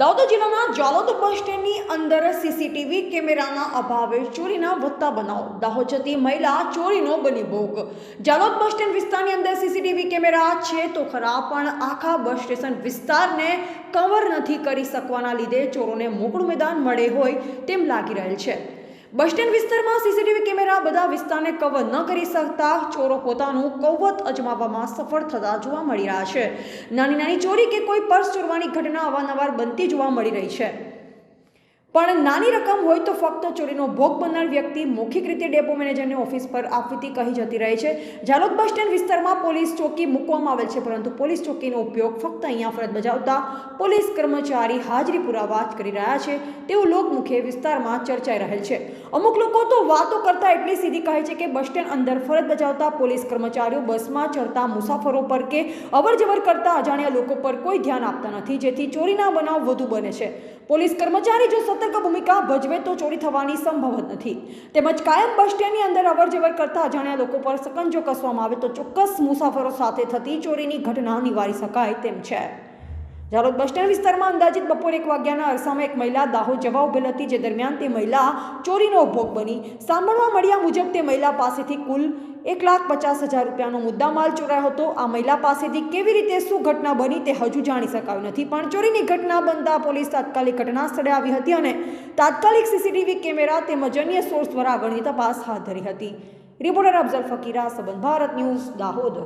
દાહોદ જિલ્લાના જાલોદ બસ સ્ટેન્ડની અંદર સીસીટીવી કેમેરાના અભાવે ચોરીના વધતા બનાવ. દાહોદ જતી મહિલા ચોરીનો બની ભોગ. જાલોદ બસ સ્ટેન્ડ વિસ્તારની અંદર સીસીટીવી કેમેરા છે તો ખરા પણ આખા બસ સ્ટેશન વિસ્તારને કવર નથી કરી શકવાના લીધે ચોરોને મોકળું મેદાન મળે હોય તેમ લાગી રહેલ છે. બસ સ્ટેન્ડ વિસ્તારમાં સીસીટીવી કેમેરા બધા વિસ્તારને કવર ન કરી શકતા ચોરો પોતાનું કૌવત અજમાવવામાં સફળ થતા જોવા મળી રહ્યા છે. નાની નાની ચોરી કે કોઈ પર્સ ચોરવાની ઘટના અવારનવાર બનતી જોવા મળી રહી છે. પણ નાની રકમ હોય તો ફક્ત ચોરીનો ભોગ બનનાર વ્યક્તિ મૌખિક રીતે ડેપો મેનેજરની ઓફિસ પર આપવીતી કહી જતી રહે છે. જાલોદ બસ સ્ટેન્ડ વિસ્તારમાં પોલીસ ચોકી મૂકવામાં આવેલ છે, પરંતુ પોલીસ ચોકીનો ઉપયોગ ફક્ત અહીંયા ફરજ બજાવતા પોલીસ કર્મચારી હાજરી પુરાવા જ કરી રહ્યા છે. તેવું લોકમુખે વિસ્તારમાં ચર્ચાઈ રહેલ છે. અમુક લોકો તો વાતો કરતા એટલી સીધી કહે છે કે બસ સ્ટેન્ડ અંદર ફરજ બજાવતા પોલીસ કર્મચારીઓ બસમાં ચડતા મુસાફરો પર કે અવરજવર કરતા અજાણ્યા લોકો પર કોઈ ધ્યાન આપતા નથી, જેથી ચોરીના બનાવ વધુ બને છે. પોલીસ કર્મચારી જો સતર્ક ભૂમિકા ભજવે તો ચોરી થવાની સંભવ જ નથી. તેમજ કાયમ બસ સ્ટેન્ડની અંદર અવરજવર કરતા અજાણ્યા લોકો પર સકંજો કસવામાં આવે તો ચોક્કસ મુસાફરો સાથે થતી ચોરીની ઘટના નિવારી શકાય તેમ છે. જાલોદ બસ સ્ટેન્ડ વિસ્તારમાં અંદાજિત બપોર એક વાગ્યાના અરસામાં એક મહિલા દાહોદ જવા ઉભેલ હતી જે દરમિયાન તે મહિલા ચોરીનો ભોગ બની. સાંભળવા મળ્યા મુજબ તે મહિલા પાસેથી કુલ એક લાખ પચાસ હજાર રૂપિયાનો મુદ્દામાલ ચોરાયો હતો. આ મહિલા પાસેથી કેવી રીતે શું ઘટના બની તે હજુ જાણી શકાયું નથી, પણ ચોરીની ઘટના બનતા પોલીસ તાત્કાલિક ઘટના સ્થળે આવી હતી અને તાત્કાલિક સીસીટીવી કેમેરા તેમજ અન્ય સોર્સ દ્વારા આગળની તપાસ હાથ ધરી હતી. રિપોર્ટર અફઝલ ફકીરા, સંબંધ ભારત ન્યૂઝ, દાહોદ.